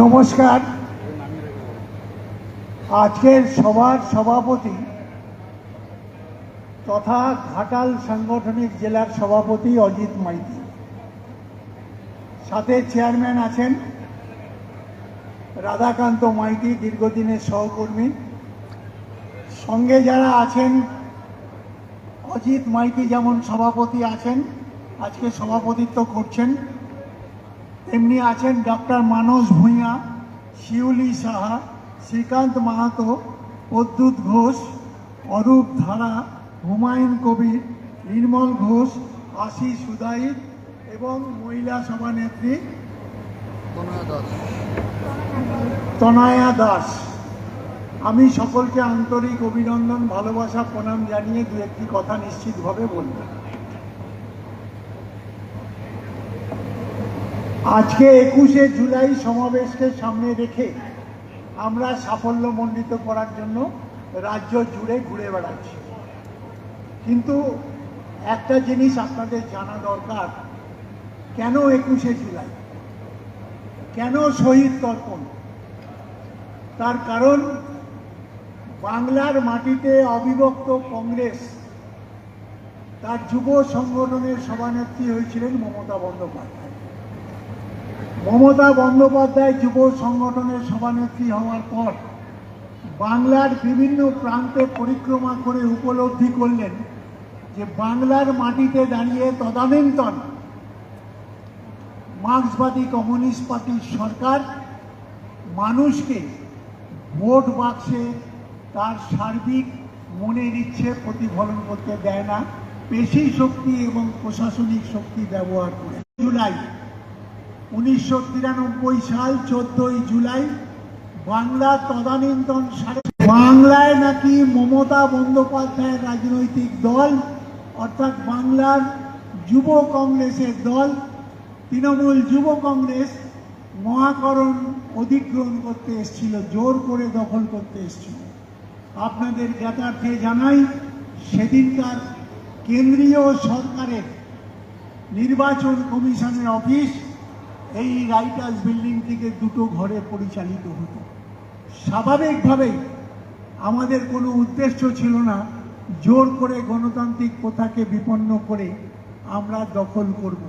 নমস্কার। আজকের সভার সভাপতি তথা ঘাটাল সাংগঠনিক জেলার সভাপতি অজিত মাইতি। সাথে চেয়ারম্যান আছেন রাধাকান্ত মাইতি, দীর্ঘদিনের সহকর্মী। সঙ্গে যারা আছেন, অজিত মাইতি যেমন সভাপতি আছেন, আজকে সভাপতিত্ব করছেন। তেমনি আছেন ডক্টর মানস ভূঁইয়া শিউলি সাহা শ্রীকান্ত মাহাতো প্রদ্যুৎ ঘোষ অরূপ ধারা হুমায়ুন কবির নির্মল ঘোষ আশিস সুদাইদ এবং মহিলা সভানেত্রী তনয়া দাস। আমি সকলকে আন্তরিক অভিনন্দন ভালোবাসা প্রণাম জানিয়ে দু একটি কথা নিশ্চিতভাবে বলব। আজকে একুশে জুলাই সমাবেশকে সামনে রেখে আমরা সাফল্যমণ্ডিত করার জন্য রাজ্য জুড়ে ঘুরে বেড়াচ্ছি। কিন্তু একটা জিনিস আপনাদের জানা দরকার, কেন একুশে জুলাই? কেন শহীদ তর্পণ? তার কারণ, বাংলার মাটিতে অবিভক্ত কংগ্রেস, তার যুব সংগঠনের সভানেত্রী হয়েছিলেন মমতা বন্দ্যোপাধ্যায়। মমতা বন্দ্যোপাধ্যায় যুব সংগঠনের সভানেত্রী হওয়ার পর বাংলার বিভিন্ন প্রান্তে পরিক্রমা করে উপলব্ধি করলেন যে বাংলার মাটিতে দাঁড়িয়ে তদানীন্তন মার্ক্সবাদী কমিউনিস্ট পার্টির সরকার মানুষকে ভোট বাক্সে তার সার্বিক মনের ইচ্ছে প্রতিফলন করতে দেয় না, পেশি শক্তি এবং প্রশাসনিক শক্তি ব্যবহার করে। জুলাই উনিশশো তিরানব্বই সাল চোদ্দই জুলাই বাংলা তদানীন্তন বাংলায় নাকি মমতা বন্দ্যোপাধ্যায়ের রাজনৈতিক দল, অর্থাৎ বাংলার যুব কংগ্রেসের দল, তৃণমূল যুব কংগ্রেস মহাকরণ অধিগ্রহণ করতে এসেছিল, জোর করে দখল করতে এসেছিল। আপনাদের জ্ঞাতার্থে জানাই, সেদিনকার কেন্দ্রীয় সরকারের নির্বাচন কমিশনের অফিস এই রাইটার্স বিল্ডিং থেকে দুটো ঘরে পরিচালিত হতো। স্বাভাবিকভাবেই আমাদের কোনো উদ্দেশ্য ছিল না জোর করে গণতান্ত্রিক প্রথাকে বিপন্ন করে আমরা দখল করব।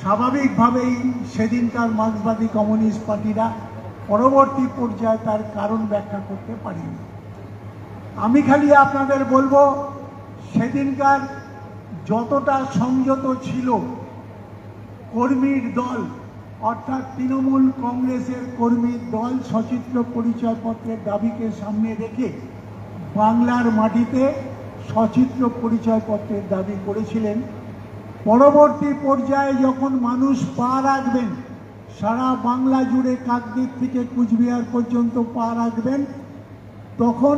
স্বাভাবিকভাবেই সেদিনকার মার্ক্সবাদী কমিউনিস্ট পার্টিরা পরবর্তী পর্যায়ে তার কারণ ব্যাখ্যা করতে পারেনি। আমি খালি আপনাদের বলব, সেদিনকার যতটা সংযত ছিল কর্মীর দল অর্থাৎ তৃণমূল কংগ্রেসের কর্মী দল সচিত্র পরিচয়পত্রের দাবিকে সামনে রেখে বাংলার মাটিতে সচিত্র পরিচয়পত্রের দাবি করেছিলেন। পরবর্তী পর্যায়ে যখন মানুষ পা রাখবেন, সারা বাংলা জুড়ে কাকদ্বীপ থেকে কুচবিহার পর্যন্ত পা রাখবেন, তখন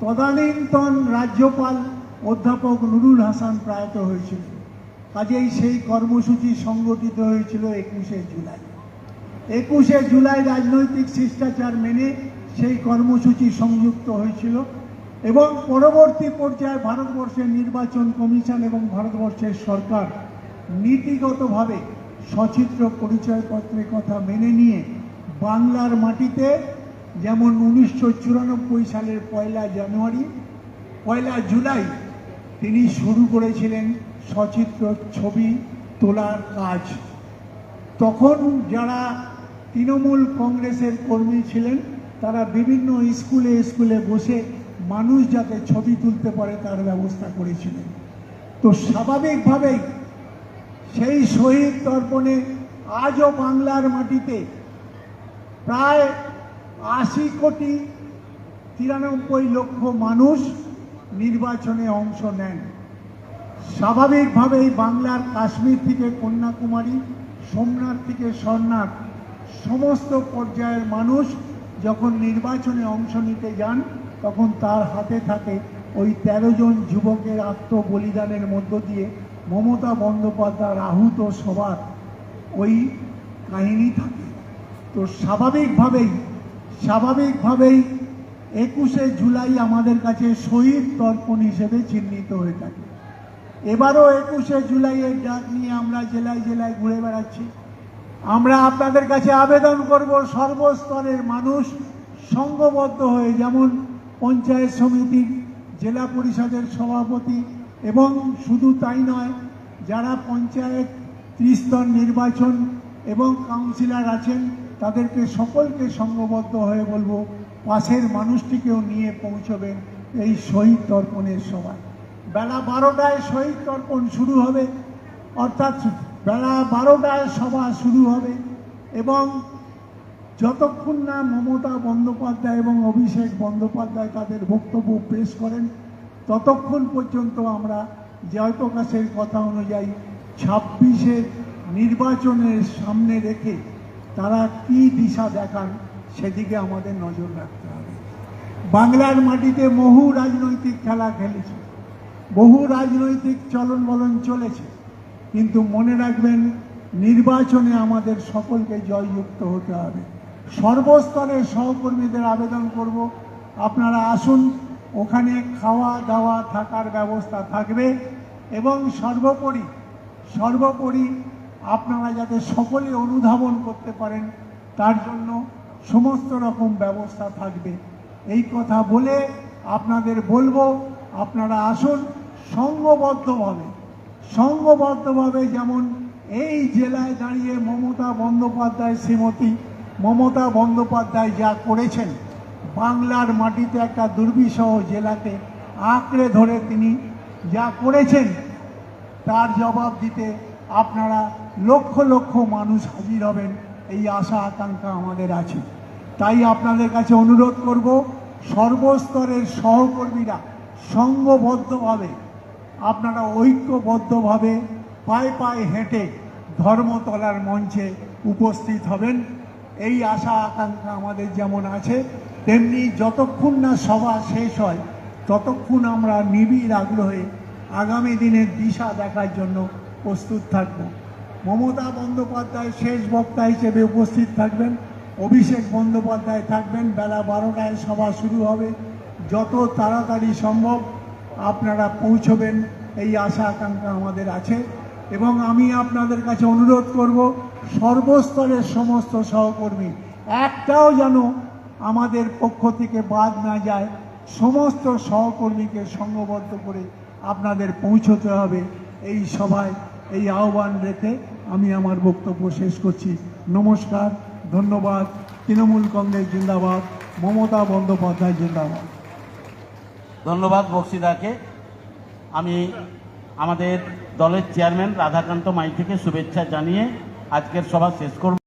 তদানীন্তন রাজ্যপাল অধ্যাপক নুরুল হাসান প্রয়াত হয়েছিলেন। কাজেই সেই কর্মসূচি সংগঠিত হয়েছিল একুশে জুলাই। একুশে জুলাই রাজনৈতিক শিষ্টাচার মেনে সেই কর্মসূচি সংযুক্ত হয়েছিল এবং পরবর্তী পর্যায়ে ভারতবর্ষের নির্বাচন কমিশন এবং ভারতবর্ষের সরকার নীতিগতভাবে সচিত্র পরিচয়পত্রের কথা মেনে নিয়ে বাংলার মাটিতে যেমন উনিশশো চুরানব্বই সালের পয়লা জানুয়ারি, পয়লা জুলাই তিনি শুরু করেছিলেন সচিত্র ছবি তোলার কাজ। তখন যারা তৃণমূল কংগ্রেসের কর্মী ছিলেন, তারা বিভিন্ন স্কুলে স্কুলে বসে মানুষ যাতে ছবি তুলতে পারে তার ব্যবস্থা করেছিলেন। তো স্বাভাবিকভাবেই সেই শহীদ তর্পণে আজও বাংলার মাটিতে প্রায় আশি কোটি তিরানব্বই লক্ষ মানুষ নির্বাচনে অংশ নেন। স্বাভাবিকভাবেই বাংলার কাশ্মীর থেকে কন্যাকুমারী, সোমনাথ থেকে সরনাথ সমস্ত পর্যায়ের মানুষ যখন নির্বাচনে অংশ নিতে যান, তখন তার হাতে থাকে ওই তেরো জন যুবকের আত্মবলিদানের মধ্য দিয়ে মমতা বন্দ্যোপাধ্যায়ের আহুত সবার ওই কাহিনী থাকে। তো স্বাভাবিকভাবেই স্বাভাবিকভাবেই একুশে জুলাই আমাদের কাছে শহীদ তর্পণ হিসেবে চিহ্নিত হয়ে থাকে। এবারও একুশে জুলাইয়ের ডাক নিয়ে আমরা জেলায় জেলায় ঘুরে বেড়াচ্ছি। আমরা আপনাদের কাছে আবেদন করব, সর্বস্তরের মানুষ সংঘবদ্ধ হয়ে যেমন পঞ্চায়েত সমিতির জেলা পরিষদের সভাপতি এবং শুধু তাই নয়, যারা পঞ্চায়েত ত্রিস্তর নির্বাচন এবং কাউন্সিলর আছেন, তাদেরকে সকলকে সংঘবদ্ধ হয়ে বলব, পাশের মানুষটিকেও নিয়ে পৌঁছবেন এই শহীদ তর্পণের সময় বেলা বারোটায় শহীদ তর্পণ শুরু হবে। অর্থাৎ বেলা বারোটায় সভা শুরু হবে এবং যতক্ষণ না মমতা বন্দ্যোপাধ্যায় এবং অভিষেক বন্দ্যোপাধ্যায় তাদের বক্তব্য পেশ করেন, ততক্ষণ পর্যন্ত আমরা জয়প্রকাশের কথা অনুযায়ী ছাব্বিশে নির্বাচনের সামনে রেখে তারা কি দিশা দেখান সেদিকে আমাদের নজর রাখতে হবে। বাংলার মাটিতে বহু রাজনৈতিক খেলা খেলেছে। বহু রাজনৈতিক চলন বলন চলেছে, কিন্তু মনে রাখবেন নির্বাচনে আমাদের সকলকে জয়যুক্ত হতে হবে। সর্বস্তরের সহকর্মীদের আবেদন করব। আপনারা আসুন, ওখানে খাওয়া দাওয়া থাকার ব্যবস্থা থাকবে এবং সর্বোপরি সর্বোপরি আপনারা যাতে সকলে অনুধাবন করতে পারেন, তার জন্য সমস্ত রকম ব্যবস্থা থাকবে। এই কথা বলে আপনাদের বলব, আপনারা আসুন সংঘবদ্ধভাবে সংঘবদ্ধভাবে যেমন এই জেলায় দাঁড়িয়ে মমতা বন্দ্যোপাধ্যায় শ্রীমতী মমতা বন্দ্যোপাধ্যায় যা করেছেন, বাংলার মাটিতে একটা দুর্বিষহ জেলাকে আঁকড়ে ধরে তিনি যা করেছেন, তার জবাব দিতে আপনারা লক্ষ লক্ষ মানুষ হাজির হবেন, এই আশা আকাঙ্ক্ষা আমাদের আছে। তাই আপনাদের কাছে অনুরোধ করব, সর্বস্তরের সহকর্মীরা সংঘবদ্ধভাবে আপনারা ঐক্যবদ্ধভাবে পায়ে পায়ে হেঁটে ধর্মতলার মঞ্চে উপস্থিত হবেন। এই আশা আকাঙ্ক্ষা আমাদের যেমন আছে, তেমনি যতক্ষণ না সভা শেষ হয়, ততক্ষণ আমরা নিবিড় আগ্রহে আগামী দিনের দিশা দেখার জন্য প্রস্তুত থাকব। মমতা বন্দ্যোপাধ্যায় শেষ বক্তা হিসেবে উপস্থিত থাকবেন। অভিষেক বন্দ্যোপাধ্যায় থাকবেন। বেলা বারোটায় সভা শুরু হবে। যত তাড়াতাড়ি সম্ভব আপনারা পৌঁছবেন, এই আশা আকাঙ্ক্ষা আমাদের আছে। এবং আমি আপনাদের কাছে অনুরোধ করব, সর্বস্তরের সমস্ত সহকর্মী, একটাও যেন আমাদের পক্ষ থেকে বাদ না যায়, সমস্ত সহকর্মীকে সংঘবদ্ধ করে আপনাদের পৌঁছতে হবে। এই সভায়, এই আহ্বান রেখে আমি আমার বক্তব্য শেষ করছি। নমস্কার, ধন্যবাদ। তৃণমূল কংগ্রেস জিন্দাবাদ, মমতা বন্দ্যোপাধ্যায় জিন্দাবাদ। ধন্যবাদ বক্সিদাকে আমি আমাদের দলের চেয়ারম্যান রাধাকান্ত মাই থেকে শুভেচ্ছা জানিয়ে আজকের সভা শেষ করব।